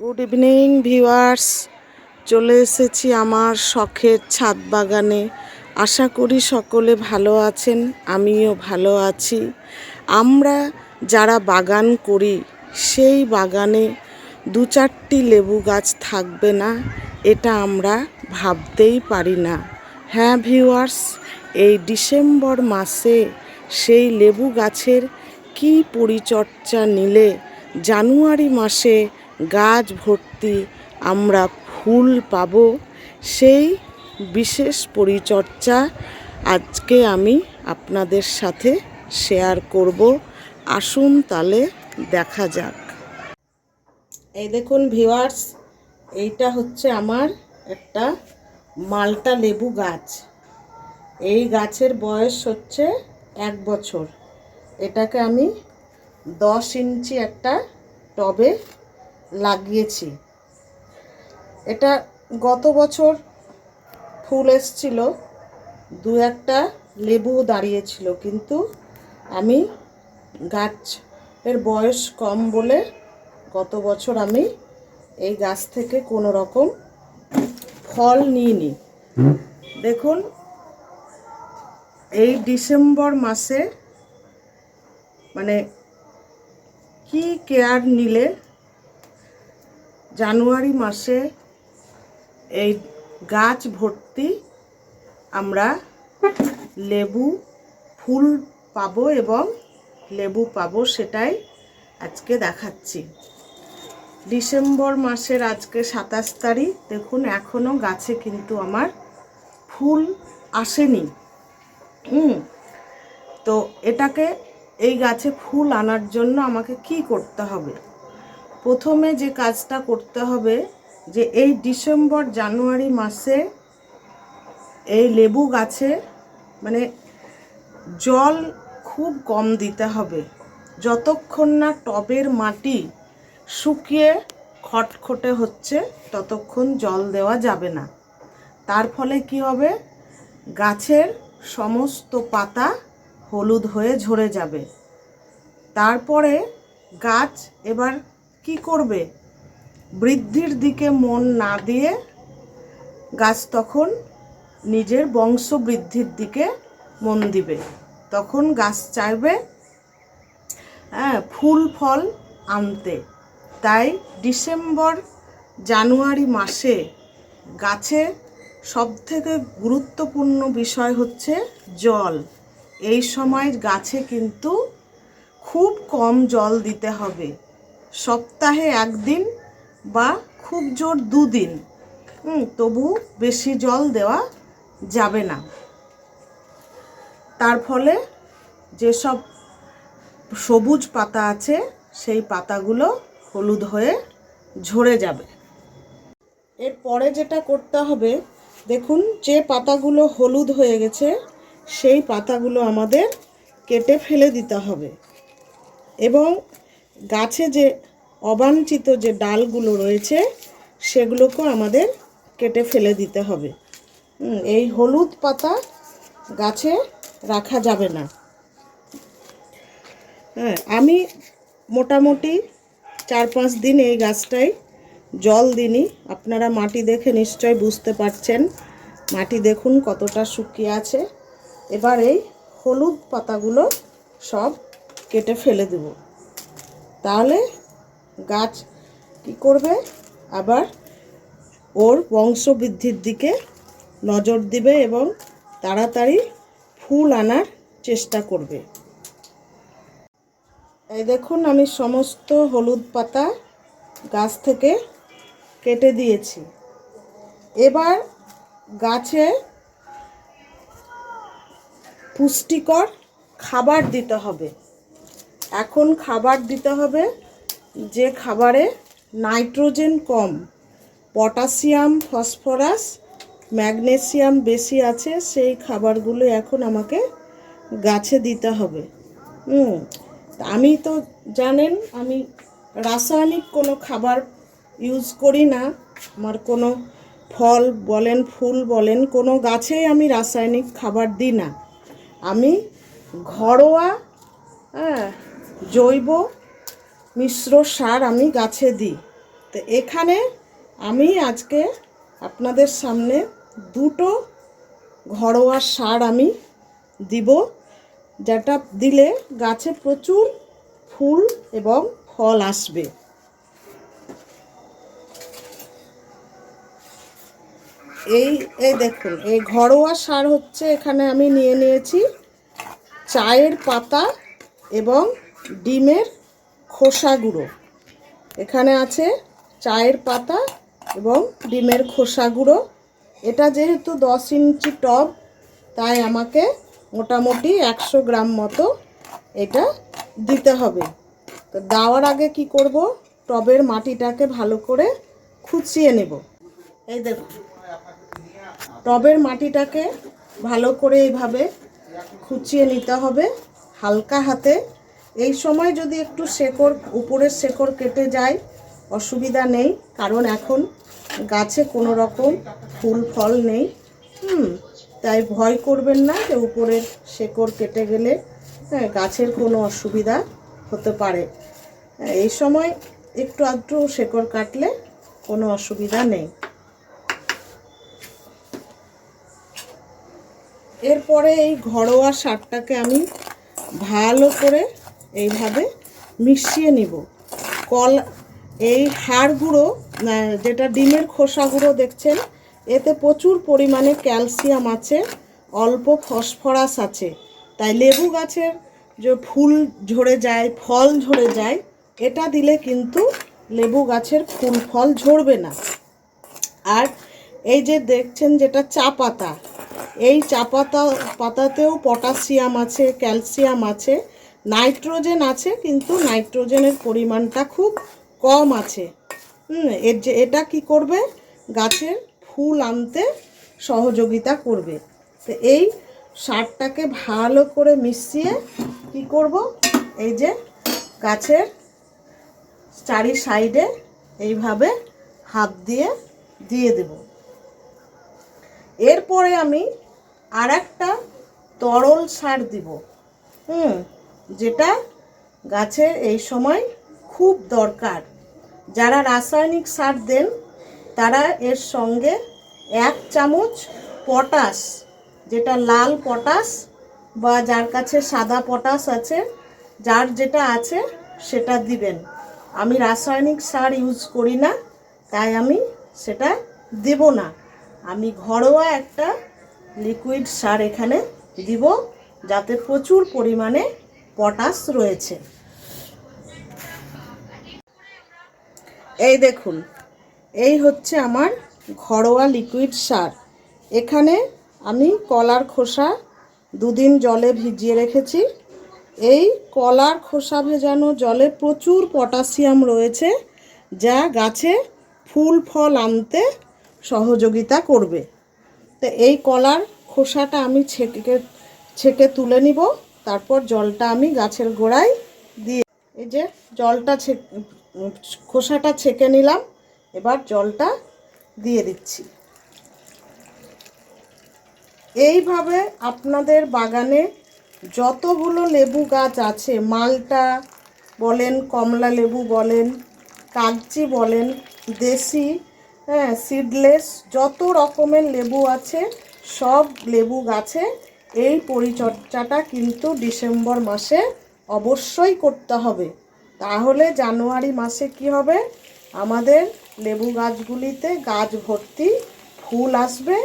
Good evening viewers চলে এসেছি আমার শখের ছাদ বাগানে। আশা করি সকলে ভালো আছেন, আমিও ভালো আছি। আমরা যারা বাগান করি, সেই বাগানে দু চারটি লেবু গাছ থাকবে না, এটা আমরা ভাবতেই পারি না। হ্যাঁ ভিউয়ার্স এই ডিসেম্বর মাসে সেই লেবু গাছের কি পরিচর্যা নিলে জানুয়ারি মাসে গাছ ভর্তি আমরা ফুল পাব। সেই বিশেষ পরিচর্যা আজকে আমি আপনাদের সাথে শেয়ার করব। আসুন তাহলে দেখা যাক। এই দেখুন ভিওয়ার্স এইটা হচ্ছে আমার একটা মালটা লেবু গাছ। এই গাছের বয়স হচ্ছে এক বছর। এটাকে আমি দশ ইঞ্চি একটা টবে লাগিয়েছি। এটা গত বছর ফুল এসছিল দু একটা লেবু দাঁড়িয়েছিল কিন্তু আমি গাছ এর বয়স কম বলে গত বছর আমি এই গাছ থেকে কোনো রকম ফল নিইনি। দেখুন এই ডিসেম্বর মাসে মানে কি কেয়ার নিলে জানুয়ারি মাসে এই গাছ ভর্তি আমরা লেবু ফুল পাবো এবং লেবু পাবো সেটাই আজকে দেখাচ্ছি। ডিসেম্বর মাসের আজকে সাতাশ তারিখ, দেখুন এখনও গাছে কিন্তু আমার ফুল আসেনি। হুম, তো এটাকে এই গাছে ফুল আনার জন্য আমাকে কি করতে হবে? প্রথমে যে কাজটা করতে হবে যে এই ডিসেম্বর, জানুয়ারি মাসে এই লেবু গাছে মানে জল খুব কম দিতে হবে। যতক্ষণ না টবের মাটি শুকিয়ে খটখটে হচ্ছে, ততক্ষণ জল দেওয়া যাবে না। তার ফলে কি হবে? গাছের সমস্ত পাতা হলুদ হয়ে ঝরে যাবে। তারপরে গাছ এবার কি করবে? বৃদ্ধির দিকে মন না দিয়ে গাছ তখন নিজের বংশ বৃদ্ধির দিকে মন দিবে। তখন গাছ চাইবে হ্যাঁ ফুল, ফল আনতে। তাই ডিসেম্বর, জানুয়ারি মাসে গাছে সবথেকে গুরুত্বপূর্ণ বিষয় হচ্ছে জল। এই সময় গাছে কিন্তু খুব কম জল দিতে হবে। সপ্তাহে একদিন বা খুব জোর দুদিন। তবু বেশি জল দেওয়া যাবে না। তার ফলে যেসব সবুজ পাতা আছে, সেই পাতাগুলো হলুদ হয়ে ঝরে যাবে। এরপরে যেটা করতে হবে, দেখুন যে পাতাগুলো হলুদ হয়ে গেছে, সেই পাতাগুলো আমাদের কেটে ফেলে দিতে হবে। এবং গাছে যে অবাঞ্ছিত যে ডালগুলো রয়েছে, সেগুলোকেও আমাদের কেটে ফেলে দিতে হবে। এই হলুদ পাতা গাছে রাখা যাবে না। হ্যাঁ আমি মোটামুটি চার পাঁচ দিন এই গাছটায় জল দিনি আপনারা মাটি দেখে নিশ্চয় বুঝতে পারছেন। মাটি দেখুন কতটা শুকিয়ে আছে। এবার এই হলুদ পাতাগুলো সব কেটে ফেলে দেব। তাহলে গাছ কি করবে? আবার ওর বংশবৃদ্ধির দিকে নজর দিবে এবং তাড়াতাড়ি ফুল আনার চেষ্টা করবে। এই দেখুন, আমি সমস্ত হলুদ পাতা গাছ থেকে কেটে দিয়েছি। এবার গাছে পুষ্টিকর খাবার দিতে হবে। এখন খাবার দিতে হবে যে খাবারে নাইট্রোজেন কম, পটাশিয়াম, ফসফরাস, ম্যাগনেসিয়াম বেশি আছে, সেই খাবারগুলো এখন আমাকে গাছে দিতে হবে। হুম, আমি তো জানেন, আমি রাসায়নিক কোনো খাবার ইউজ করি না, আমার কোনো ফল বলেন, ফুল বলেন, কোনো গাছেই আমি রাসায়নিক খাবার দিই না। আমি ঘরোয়া হ্যাঁ জৈব মিশ্র সার আমি গাছে দিই। তো এখানে আমি আজকে আপনাদের সামনে দুটো ঘরোয়া সার আমি দিব, যেটা দিলে গাছে প্রচুর ফুল এবং ফল আসবে। এই এই দেখুন, এই ঘরোয়া সার হচ্ছে এখানে আমি নিয়ে নিয়েছি, চায়ের পাতা এবং ডিমের খোসা গুঁড়ো। এখানে আছে চায়ের পাতা এবং ডিমের খোসা গুঁড়ো। এটা যেহেতু দশ ইঞ্চি টব, তাই আমাকে মোটামুটি একশো গ্রাম মতো এটা দিতে হবে। তো দেওয়ার আগে কি করব? টবের মাটিটাকে ভালো করে খুঁচিয়ে নেব। এই দেখুন, টবের মাটিটাকে ভালো করে এইভাবে খুঁচিয়ে নিতে হবে হালকা হাতে। এই সময় যদি একটু শেকড় উপরের শেকড় কেটে যায়, অসুবিধা নেই, কারণ এখন গাছে কোনো রকম ফুল, ফল নেই। হুম, তাই ভয় করবেন না যে উপরের শেকড় কেটে গেলে হ্যাঁ গাছের কোনো অসুবিধা হতে পারে। এই সময় একটু আধটু শেকড় কাটলে কোনো অসুবিধা নেই। এরপরে এই ঘরোয়া সারটাকে আমি ভালো করে এইভাবে মিশিয়ে নিব। কল, এই হাড় গুঁড়ো যেটা ডিমের খোসা গুঁড়ো দেখছেন, এতে প্রচুর পরিমাণে ক্যালসিয়াম আছে, অল্প ফসফরাস আছে। তাই লেবু গাছের যে ফুল ঝরে যায়, ফল ঝরে যায়, এটা দিলে কিন্তু লেবু গাছের ফুল ফল ঝরবে না। আর এই যে দেখছেন যেটা চা পাতা, এই চা পাতা, পাতাতেও পটাশিয়াম আছে, ক্যালসিয়াম আছে নাইট্রোজেন আছে, কিন্তু নাইট্রোজেনের পরিমাণটা খুব কম আছে। হুম, এর যে, এটা কি করবে? গাছের ফুল আনতে সহযোগিতা করবে। তো এই সারটাকে ভালো করে মিশিয়ে কি করব? এই যে গাছের চারি সাইডে এইভাবে হাত দিয়ে দিয়ে দেব। এরপরে আমি আর একটা তরল সার দিব। হুম যেটা গাছের এই সময় খুব দরকার। যারা রাসায়নিক সার দেন, তারা এর সঙ্গে এক চামচ পটাশ, যেটা লাল পটাশ বা যার কাছে সাদা পটাশ আছে, যার যেটা আছে সেটা দিবেন। আমি রাসায়নিক সার ইউজ করি না, তাই আমি সেটা দেব না। আমি ঘরোয়া একটা লিকুইড সার এখানে দিব, যাতে প্রচুর পরিমাণে পটাশ রয়েছে। এই দেখুন, এই হচ্ছে আমার ঘরোয়া লিকুইড সার। এখানে আমি কলার খোসা দুদিন জলে ভিজিয়ে রেখেছি। এই কলার খোসা ভেজানো জলে প্রচুর পটাশিয়াম রয়েছে, যা গাছে ফুল ফল আনতে সহযোগিতা করবে। তো এই কলার খোসাটা আমি ছেঁকে ছেঁকে তুলে নিব। তারপর জলটা আমি গাছের গোড়ায় দিয়ে এই যে জলটা খোসাটা ছেঁকে নিলাম, এবার জলটা দিয়ে দিচ্ছি। এইভাবে আপনাদের বাগানে যতগুলো লেবু গাছ আছে, মালটা বলেন, কমলা লেবু বলেন, কাগজি বলেন, দেশি হ্যাঁ সিডলেস যত রকমের লেবু আছে, সব লেবু গাছে এই পরিচর্যাটা কিন্তু ডিসেম্বর মাসে অবশ্যই করতে হবে। তাহলে জানুয়ারি মাসে কি হবে? আমাদের লেবু গাছগুলিতে গাছ ভর্তি ফুল আসবে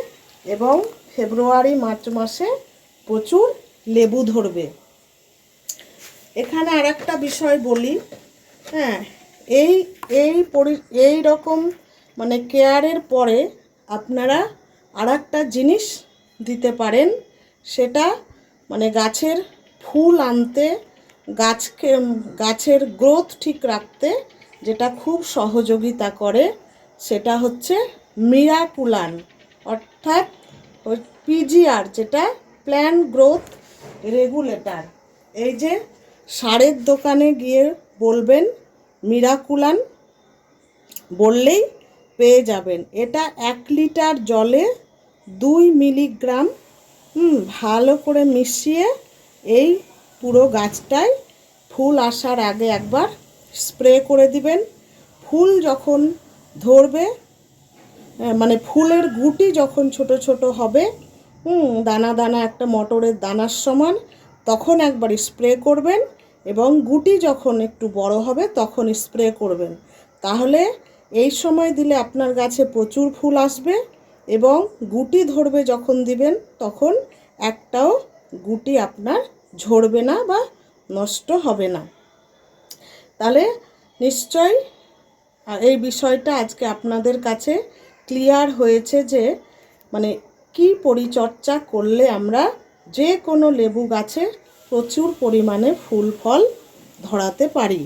এবং ফেব্রুয়ারি, মার্চ মাসে প্রচুর লেবু ধরবে। এখানে আর একটা বিষয় বলি হ্যাঁ এই এই পরি, এই রকম মানে কেয়ারের পরে আপনারা আর একটা জিনিস দিতে পারেন সেটা মানে গাছের ফুল আনতে, গাছকে, গাছের গ্রোথ ঠিক রাখতে যেটা খুব সহযোগিতা করে, সেটা হচ্ছে মিরাকুলান অর্থাৎ পিজিআর যেটা প্ল্যান গ্রোথ রেগুলেটর এই যে সারের দোকানে গিয়ে বলবেন মিরাকুলান বললেই পেয়ে যাবেন। এটা এক লিটার জলে দুই মিলিগ্রাম হুম, ভালো করে মিশিয়ে এই পুরো গাছটায় ফুল আসার আগে একবার স্প্রে করে দিবেন। ফুল যখন ধরবে মানে ফুলের গুটি যখন ছোট ছোট হবে, হুম, দানা দানা একটা মটরের দানার সমান, তখন একবার স্প্রে করবেন এবং গুটি যখন একটু বড় হবে তখন স্প্রে করবেন। তাহলে এই সময় দিলে আপনার গাছে প্রচুর ফুল আসবে। এবং গুটি ধরবে যখন দিবেন, তখন একটাও গুটি আপনার ঝরবে না বা নষ্ট হবে না। তাহলে নিশ্চয় এই বিষয়টা আজকে আপনাদের কাছে ক্লিয়ার হয়েছে যে মানে কি পরিচর্যা করলে আমরা যে কোনো লেবু গাছে প্রচুর পরিমাণে ফুল, ফল ধরাতে পারি।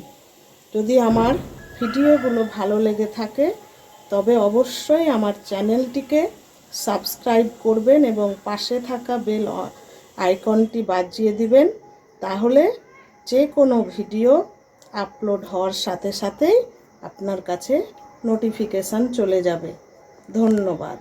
যদি আমার ভিডিওগুলো ভালো লেগে থাকে তবে অবশ্যই আমার চ্যানেলটিকে সাবস্ক্রাইব করবেন এবং পাশে থাকা বেল আইকনটি বাজিয়ে দিবেন, তাহলে যে কোনো ভিডিও আপলোড হওয়ার সাথে সাথেই আপনার কাছে নোটিফিকেশান চলে যাবে। ধন্যবাদ।